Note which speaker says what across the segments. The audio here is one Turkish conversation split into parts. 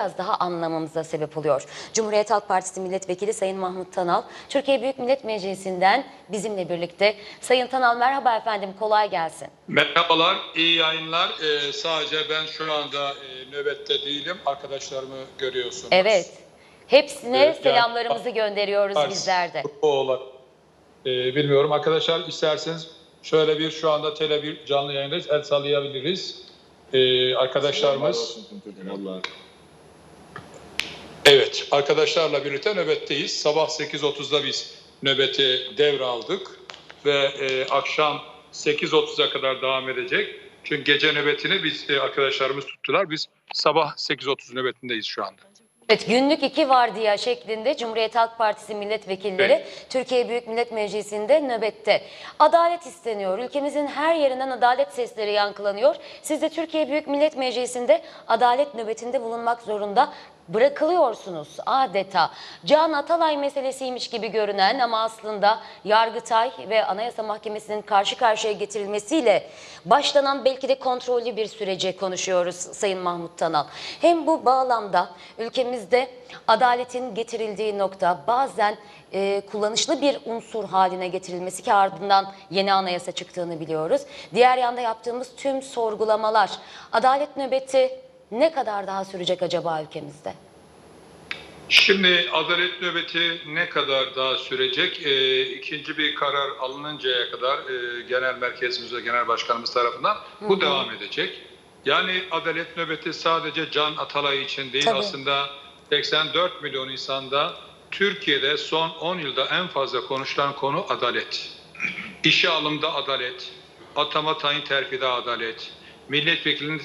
Speaker 1: biraz daha anlamamıza sebep oluyor. Cumhuriyet Halk Partisi Milletvekili Sayın Mahmut Tanal, Türkiye Büyük Millet Meclisi'nden bizimle birlikte. Sayın Tanal merhaba efendim, kolay gelsin.
Speaker 2: Merhabalar, iyi yayınlar. Ee, sadece ben şu anda e, nöbette değilim. Arkadaşlarımı görüyorsunuz.
Speaker 1: Evet, hepsine
Speaker 2: Evet, yani-
Speaker 1: selamlarımızı gönderiyoruz
Speaker 2: Partisi
Speaker 1: bizler de.
Speaker 2: Ee, bilmiyorum arkadaşlar isterseniz şöyle bir şu anda tele bir canlı yayındayız. El sallayabiliriz. Ee, arkadaşlarımız
Speaker 3: Vallahi.
Speaker 2: Evet, arkadaşlarla birlikte nöbetteyiz. Sabah 8.30'da biz nöbeti devraldık ve e, akşam 8.30'a kadar devam edecek. Çünkü gece nöbetini biz e, arkadaşlarımız tuttular. Biz sabah 8.30 nöbetindeyiz şu anda.
Speaker 1: Evet, günlük iki vardiya şeklinde Cumhuriyet Halk Partisi milletvekilleri
Speaker 2: Evet.
Speaker 1: Türkiye Büyük Millet Meclisi'nde nöbette. Adalet isteniyor. Ülkemizin her yerinden adalet sesleri yankılanıyor. Siz de Türkiye Büyük Millet Meclisi'nde adalet nöbetinde bulunmak zorunda bırakılıyorsunuz adeta. Can Atalay meselesiymiş gibi görünen ama aslında Yargıtay ve Anayasa Mahkemesi'nin karşı karşıya getirilmesiyle başlanan belki de kontrollü bir sürece konuşuyoruz Sayın Mahmut Tanal. Hem bu bağlamda ülkemizde adaletin getirildiği nokta bazen e, kullanışlı bir unsur haline getirilmesi ki ardından yeni anayasa çıktığını biliyoruz. Diğer yanda yaptığımız tüm sorgulamalar, adalet nöbeti ne kadar daha sürecek acaba ülkemizde?
Speaker 2: Şimdi adalet nöbeti ne kadar daha sürecek? E, ikinci bir karar alınıncaya kadar e, genel merkezimiz ve genel başkanımız tarafından bu devam edecek. Yani adalet nöbeti sadece Can Atalay için değil
Speaker 1: Tabii.
Speaker 2: aslında 84 milyon insanda Türkiye'de son 10 yılda en fazla konuşulan konu adalet. İşe alımda adalet, atama tayin terfide adalet, milletvekilinin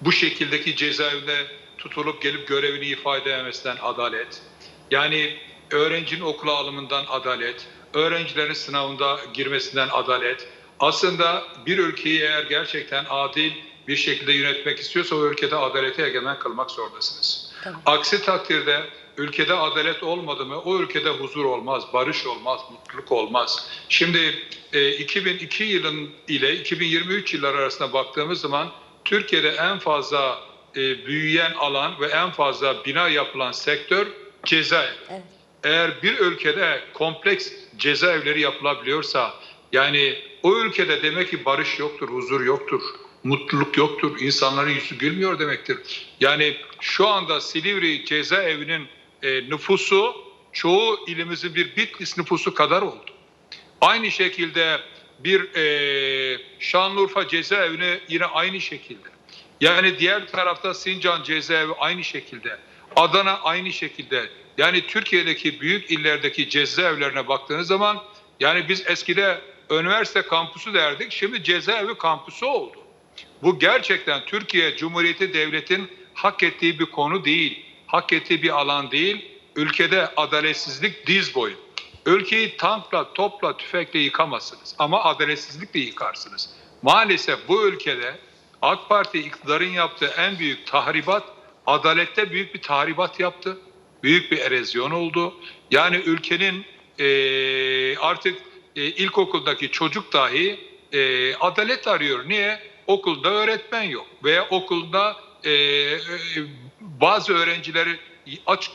Speaker 2: bu şekildeki cezaevinde tutulup gelip görevini ifade edemesinden adalet. Yani öğrencinin okula alımından adalet, öğrencilerin sınavında girmesinden adalet. Aslında bir ülkeyi eğer gerçekten adil bir şekilde yönetmek istiyorsa o ülkede adalete egemen kılmak zorundasınız. Aksi takdirde ülkede adalet olmadı mı o ülkede huzur olmaz, barış olmaz, mutluluk olmaz. Şimdi e, 2002 yılın ile 2023 yılları arasında baktığımız zaman Türkiye'de en fazla e, büyüyen alan ve en fazla bina yapılan sektör cezaevi.
Speaker 1: Evet.
Speaker 2: Eğer bir ülkede kompleks cezaevleri yapılabiliyorsa yani o ülkede demek ki barış yoktur, huzur yoktur, mutluluk yoktur, insanların yüzü gülmüyor demektir. Yani şu anda Silivri cezaevinin e, nüfusu çoğu ilimizin bir Bitlis nüfusu kadar oldu. Aynı şekilde bir e, Şanlıurfa cezaevini yine aynı şekilde. Yani diğer tarafta Sincan cezaevi aynı şekilde. Adana aynı şekilde. Yani Türkiye'deki büyük illerdeki cezaevlerine baktığınız zaman yani biz eskide üniversite kampüsü derdik. Şimdi cezaevi kampüsü oldu. Bu gerçekten Türkiye Cumhuriyeti Devlet'in hak ettiği bir konu değil. Hak ettiği bir alan değil. Ülkede adaletsizlik diz boyu. Ülkeyi tankla, topla, tüfekle yıkamazsınız ama adaletsizlikle yıkarsınız. Maalesef bu ülkede AK Parti iktidarın yaptığı en büyük tahribat adalette büyük bir tahribat yaptı. Büyük bir erozyon oldu. Yani ülkenin eee, artık e, ilkokuldaki çocuk dahi e, adalet arıyor. Niye? Okulda öğretmen yok veya okulda e, e, bazı öğrencileri aç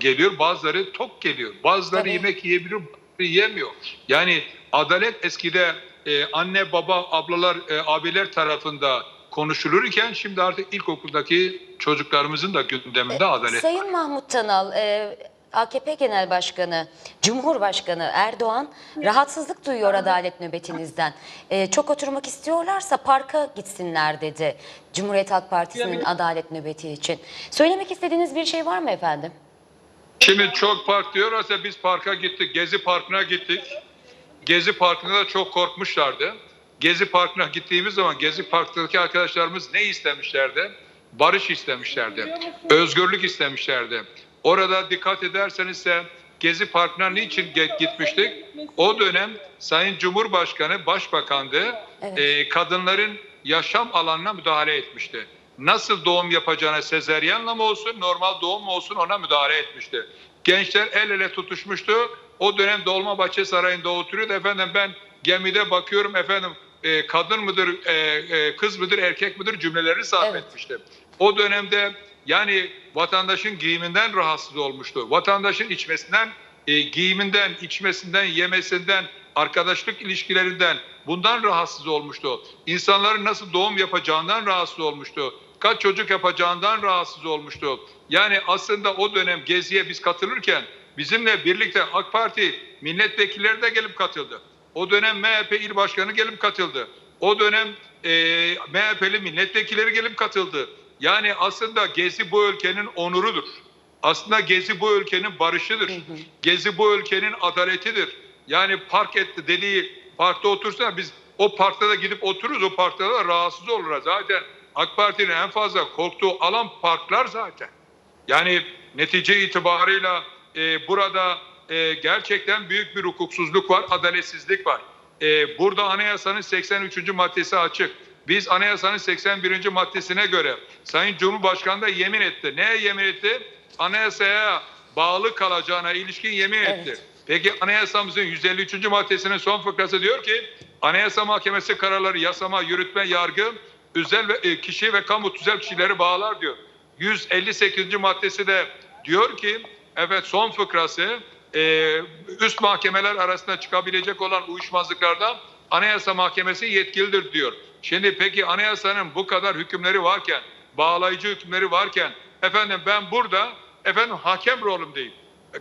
Speaker 2: geliyor, bazıları tok geliyor, bazıları
Speaker 1: Tabii.
Speaker 2: yemek yiyebiliyor, bazıları yiyemiyor. Yani adalet eskide e, anne, baba, ablalar, e, abiler tarafında konuşulurken şimdi artık ilkokuldaki çocuklarımızın da gündeminde adalet.
Speaker 1: Sayın Mahmut Tanal, e, AKP Genel Başkanı, Cumhurbaşkanı Erdoğan rahatsızlık duyuyor adalet nöbetinizden. E, çok oturmak istiyorlarsa parka gitsinler dedi Cumhuriyet Halk Partisi'nin adalet nöbeti için. Söylemek istediğiniz bir şey var mı efendim?
Speaker 2: Şimdi çok park diyorlarsa biz parka gittik. Gezi Parkı'na gittik. Gezi Parkı'nda da çok korkmuşlardı. Gezi Parkı'na gittiğimiz zaman Gezi Park'taki arkadaşlarımız ne istemişlerdi? Barış istemişlerdi. Özgürlük istemişlerdi. Orada dikkat ederseniz ise Gezi Parkı'na niçin gitmiştik? O dönem Sayın Cumhurbaşkanı Başbakandı.
Speaker 1: Evet.
Speaker 2: Ee, kadınların yaşam alanına müdahale etmişti. Nasıl doğum yapacağına sezeryanla mı olsun, normal doğum mu olsun ona müdahale etmişti. Gençler el ele tutuşmuştu. O dönem Dolmabahçe Sarayı'nda oturuyordu. Efendim ben gemide bakıyorum efendim e, kadın mıdır, e, e, kız mıdır, erkek midir cümleleri sarf
Speaker 1: Evet.
Speaker 2: etmişti. O dönemde Yani vatandaşın giyiminden rahatsız olmuştu. Vatandaşın içmesinden, e, giyiminden, içmesinden, yemesinden, arkadaşlık ilişkilerinden bundan rahatsız olmuştu. İnsanların nasıl doğum yapacağından rahatsız olmuştu. Kaç çocuk yapacağından rahatsız olmuştu. Yani aslında o dönem geziye biz katılırken bizimle birlikte AK Parti milletvekilleri de gelip katıldı. O dönem MHP il başkanı gelip katıldı. O dönem e, MHP'li milletvekilleri gelip katıldı. Yani aslında Gezi bu ülkenin onurudur. Aslında Gezi bu ülkenin barışıdır. Gezi bu ülkenin adaletidir. Yani park etti dediği parkta otursa biz o parkta da gidip otururuz. O parkta da rahatsız oluruz. Zaten AK Parti'nin en fazla korktuğu alan parklar zaten. Yani netice itibarıyla e, burada e, gerçekten büyük bir hukuksuzluk var, adaletsizlik var. E, burada anayasanın 83. maddesi açık. Biz anayasanın 81. maddesine göre Sayın Cumhurbaşkanı da yemin etti. Neye yemin etti? Anayasaya bağlı kalacağına ilişkin yemin
Speaker 1: Evet.
Speaker 2: etti. Peki anayasamızın 153. maddesinin son fıkrası diyor ki Anayasa Mahkemesi kararları yasama, yürütme, yargı, özel ve e, kişi ve kamu tüzel kişileri bağlar diyor. 158. maddesi de diyor ki evet son fıkrası e, üst mahkemeler arasında çıkabilecek olan uyuşmazlıklarda Anayasa Mahkemesi yetkilidir diyor. Şimdi peki anayasanın bu kadar hükümleri varken, bağlayıcı hükümleri varken efendim ben burada efendim hakem rolündeyim.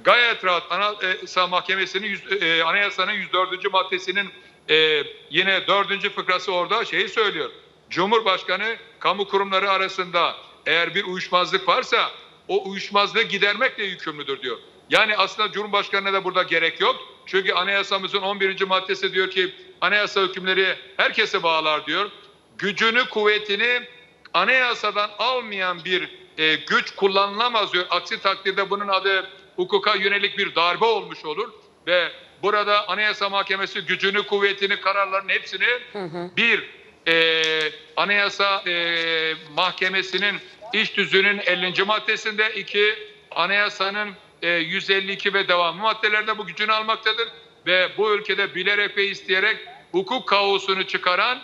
Speaker 2: Gayet rahat Anayasa Mahkemesi'nin yüz- e, Anayasanın 104. maddesinin e, yine 4. fıkrası orada şeyi söylüyor. Cumhurbaşkanı kamu kurumları arasında eğer bir uyuşmazlık varsa o uyuşmazlığı gidermekle yükümlüdür diyor. Yani aslında Cumhurbaşkanı'na da burada gerek yok. Çünkü anayasamızın 11. maddesi diyor ki anayasa hükümleri herkese bağlar diyor. Gücünü, kuvvetini anayasadan almayan bir e, güç kullanılamaz diyor. Aksi takdirde bunun adı hukuka yönelik bir darbe olmuş olur ve burada Anayasa Mahkemesi gücünü, kuvvetini, kararların hepsini bir e, Anayasa e, Mahkemesi'nin iş tüzüğünün 50. maddesinde iki Anayasanın e, 152 ve devamı maddelerde bu gücünü almaktadır ve bu ülkede bilerek ve isteyerek hukuk kaosunu çıkaran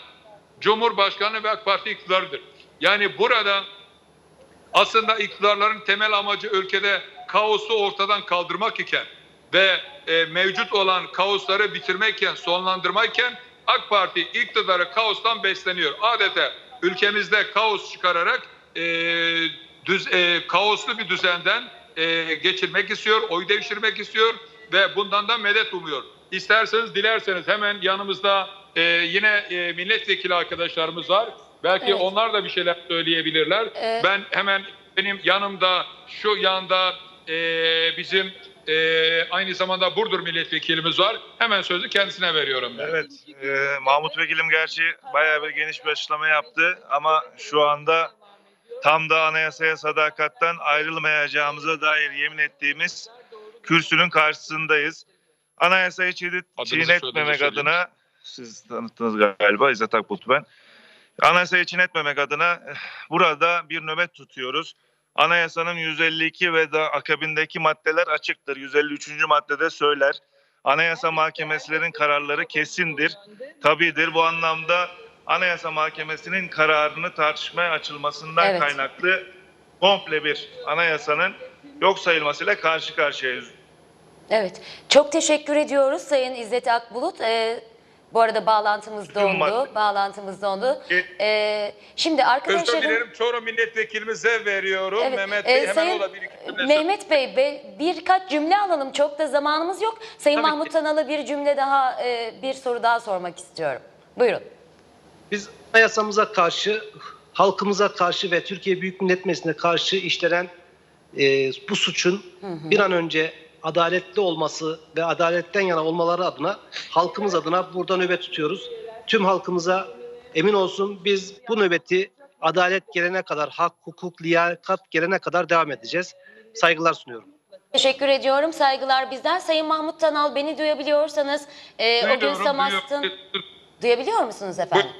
Speaker 2: Cumhurbaşkanı ve AK Parti iktidarıdır. Yani burada aslında iktidarların temel amacı ülkede kaosu ortadan kaldırmak iken ve e, mevcut olan kaosları bitirmekken, sonlandırmayken AK Parti iktidarı kaostan besleniyor. Adeta ülkemizde kaos çıkararak e, düz, e, kaoslu bir düzenden e, geçirmek istiyor, oy devşirmek istiyor ve bundan da medet umuyor. İsterseniz dilerseniz hemen yanımızda e, yine e, milletvekili arkadaşlarımız var. Belki
Speaker 1: Evet.
Speaker 2: onlar da bir şeyler söyleyebilirler.
Speaker 1: Ee,
Speaker 2: ben hemen benim yanımda şu yanda e, bizim e, aynı zamanda Burdur milletvekilimiz var. Hemen sözü kendisine veriyorum ben.
Speaker 3: Evet, e, Mahmut Vekilim gerçi bayağı bir geniş bir açıklama yaptı ama şu anda tam da anayasaya sadakatten ayrılmayacağımıza dair yemin ettiğimiz kürsünün karşısındayız. Anayasayı çiğnet, çiğnetmemek
Speaker 2: söyleyin.
Speaker 3: adına, siz tanıttınız galiba İzzet Akbulut ben. Anayasayı çiğnetmemek adına eh, burada bir nöbet tutuyoruz. Anayasanın 152 ve da akabindeki maddeler açıktır. 153. maddede söyler. Anayasa mahkemesinin kararları kesindir, tabidir. Bu anlamda Anayasa Mahkemesi'nin kararını tartışmaya açılmasından
Speaker 1: Evet.
Speaker 3: kaynaklı komple bir anayasanın yok sayılmasıyla karşı karşıyayız.
Speaker 1: Evet. Çok teşekkür ediyoruz Sayın İzzet Akbulut. Ee, bu arada bağlantımız dondu. Bağlantımız dondu. Ee, şimdi
Speaker 2: Özür
Speaker 1: arkadaşlarım...
Speaker 2: dilerim Çorum milletvekilimize veriyorum.
Speaker 1: Evet,
Speaker 2: Mehmet
Speaker 1: e,
Speaker 2: Bey hemen
Speaker 1: Sayın
Speaker 2: o da bir iki cümle
Speaker 1: Mehmet Bey be- birkaç cümle alalım. Çok da zamanımız yok. Sayın
Speaker 2: Tabii
Speaker 1: Mahmut
Speaker 2: ki.
Speaker 1: Tanal'a bir cümle daha, e, bir soru daha sormak istiyorum. Buyurun.
Speaker 4: Biz anayasamıza karşı, halkımıza karşı ve Türkiye Büyük Millet Meclisi'ne karşı işlenen e, bu suçun bir an önce adaletli olması ve adaletten yana olmaları adına halkımız adına burada nöbet tutuyoruz. Tüm halkımıza emin olsun biz bu nöbeti adalet gelene kadar, hak, hukuk, liyakat gelene kadar devam edeceğiz. Saygılar sunuyorum.
Speaker 1: Teşekkür ediyorum. Saygılar bizden. Sayın Mahmut Tanal beni duyabiliyorsanız e, o gün Samast'ın... Duyabiliyor musunuz efendim?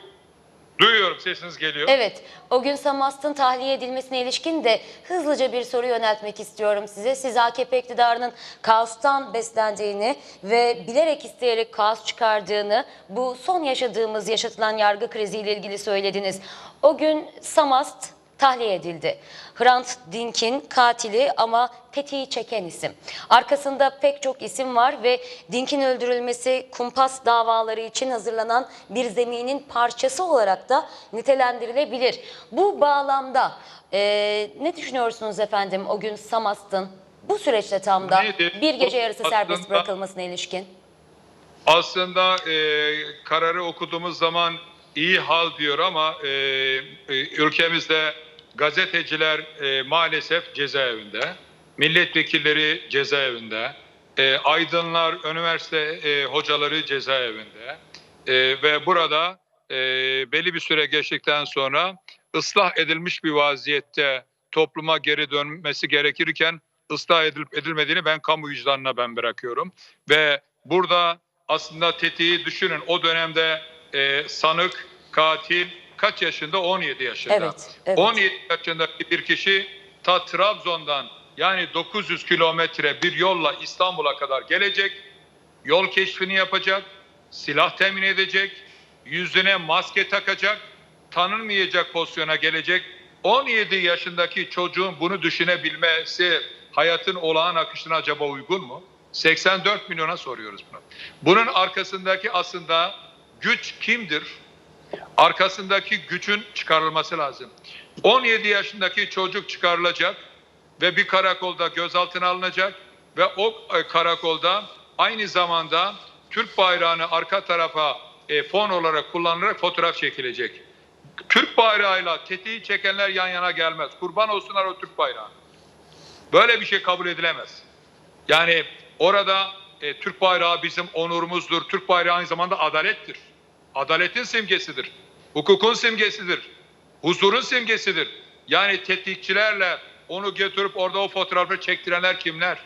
Speaker 2: Duyuyorum sesiniz geliyor.
Speaker 1: Evet, o gün Samast'ın tahliye edilmesine ilişkin de hızlıca bir soru yöneltmek istiyorum size. Siz AKP iktidarının kaostan beslendiğini ve bilerek isteyerek kaos çıkardığını bu son yaşadığımız yaşatılan yargı kriziyle ilgili söylediniz. O gün Samast tahliye edildi. Hrant Dink'in katili ama tetiği çeken isim. Arkasında pek çok isim var ve Dink'in öldürülmesi kumpas davaları için hazırlanan bir zeminin parçası olarak da nitelendirilebilir. Bu bağlamda eee, ne düşünüyorsunuz efendim o gün Samast'ın bu süreçte tam da
Speaker 2: Nedir?
Speaker 1: bir gece yarısı serbest
Speaker 2: aslında-
Speaker 1: bırakılmasına ilişkin?
Speaker 2: Aslında e, kararı okuduğumuz zaman iyi hal diyor ama e, e, ülkemizde gazeteciler e, maalesef cezaevinde, milletvekilleri cezaevinde, e, aydınlar, üniversite e, hocaları cezaevinde E, ve burada e, belli bir süre geçtikten sonra ıslah edilmiş bir vaziyette topluma geri dönmesi gerekirken ıslah edilip edilmediğini ben kamu vicdanına ben bırakıyorum. Ve burada aslında tetiği düşünün o dönemde e, sanık katil kaç yaşında 17 yaşında
Speaker 1: Evet, evet.
Speaker 2: 17 yaşındaki bir kişi ta Trabzon'dan yani 900 kilometre bir yolla İstanbul'a kadar gelecek yol keşfini yapacak silah temin edecek yüzüne maske takacak tanınmayacak pozisyona gelecek 17 yaşındaki çocuğun bunu düşünebilmesi hayatın olağan akışına acaba uygun mu? 84 milyona soruyoruz bunu. Bunun arkasındaki aslında güç kimdir? Arkasındaki gücün çıkarılması lazım. 17 yaşındaki çocuk çıkarılacak ve bir karakolda gözaltına alınacak ve o e, karakolda aynı zamanda Türk bayrağını arka tarafa e, fon olarak kullanılarak fotoğraf çekilecek. Türk bayrağıyla tetiği çekenler yan yana gelmez. Kurban olsunlar o Türk bayrağı. Böyle bir şey kabul edilemez. Yani orada e, Türk bayrağı bizim onurumuzdur. Türk bayrağı aynı zamanda adalettir. Adaletin simgesidir. Hukukun simgesidir. Huzurun simgesidir. Yani tetikçilerle onu götürüp orada o fotoğrafı çektirenler kimler?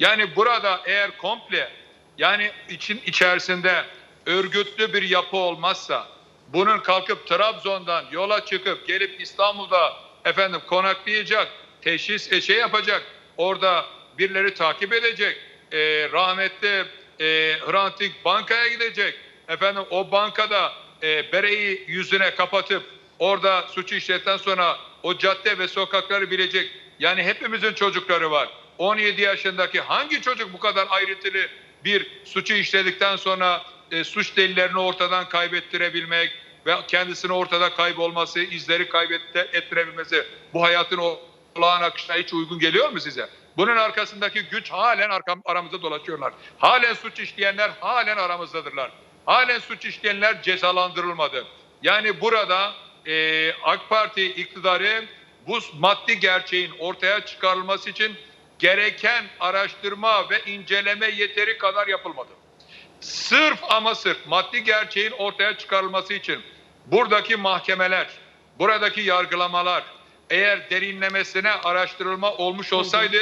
Speaker 2: Yani burada eğer komple yani için içerisinde örgütlü bir yapı olmazsa bunun kalkıp Trabzon'dan yola çıkıp gelip İstanbul'da efendim konaklayacak, teşhis şey yapacak, orada birileri takip edecek, e, rahmetli e, Hrant bankaya gidecek, efendim o bankada e, bereyi yüzüne kapatıp orada suçu işletten sonra o cadde ve sokakları bilecek. Yani hepimizin çocukları var. 17 yaşındaki hangi çocuk bu kadar ayrıntılı bir suçu işledikten sonra e, suç delillerini ortadan kaybettirebilmek ve kendisini ortada kaybolması, izleri kaybettirebilmesi bu hayatın o olağan akışına hiç uygun geliyor mu size? Bunun arkasındaki güç halen arkam, aramızda dolaşıyorlar. Halen suç işleyenler halen aramızdadırlar. Halen suç işleyenler cezalandırılmadı. Yani burada e, AK Parti iktidarı bu maddi gerçeğin ortaya çıkarılması için gereken araştırma ve inceleme yeteri kadar yapılmadı. Sırf ama sırf maddi gerçeğin ortaya çıkarılması için buradaki mahkemeler, buradaki yargılamalar eğer derinlemesine araştırılma olmuş olsaydı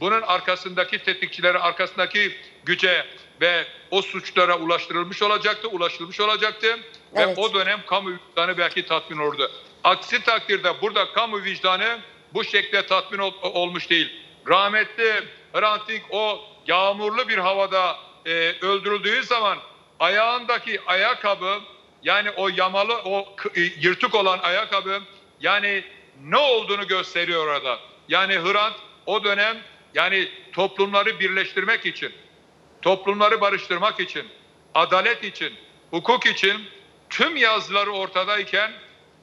Speaker 2: bunun arkasındaki tetikçilere, arkasındaki güce ve o suçlara ulaştırılmış olacaktı, ulaşılmış olacaktı
Speaker 1: Evet.
Speaker 2: ve o dönem kamu vicdanı belki tatmin olurdu. Aksi takdirde burada kamu vicdanı bu şekilde tatmin ol- olmuş değil. Rahmetli Hrant Dink o yağmurlu bir havada e, öldürüldüğü zaman ayağındaki ayakkabı yani o yamalı o e, yırtık olan ayakkabı yani ne olduğunu gösteriyor orada. Yani Hrant o dönem yani toplumları birleştirmek için toplumları barıştırmak için, adalet için, hukuk için tüm yazıları ortadayken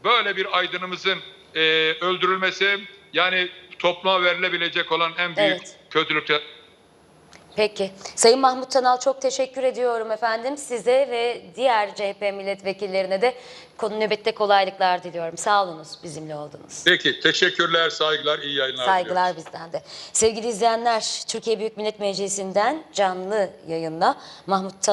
Speaker 2: böyle bir aydınımızın e, öldürülmesi yani topluma verilebilecek olan en büyük
Speaker 1: Evet.
Speaker 2: kötülükler.
Speaker 1: Peki. Sayın Mahmut Tanal çok teşekkür ediyorum efendim. Size ve diğer CHP milletvekillerine de konu nöbette kolaylıklar diliyorum. Sağ olunuz bizimle oldunuz.
Speaker 2: Peki teşekkürler, saygılar, iyi yayınlar.
Speaker 1: Saygılar bizden de. Sevgili izleyenler, Türkiye Büyük Millet Meclisi'nden canlı yayınla Mahmut Tanal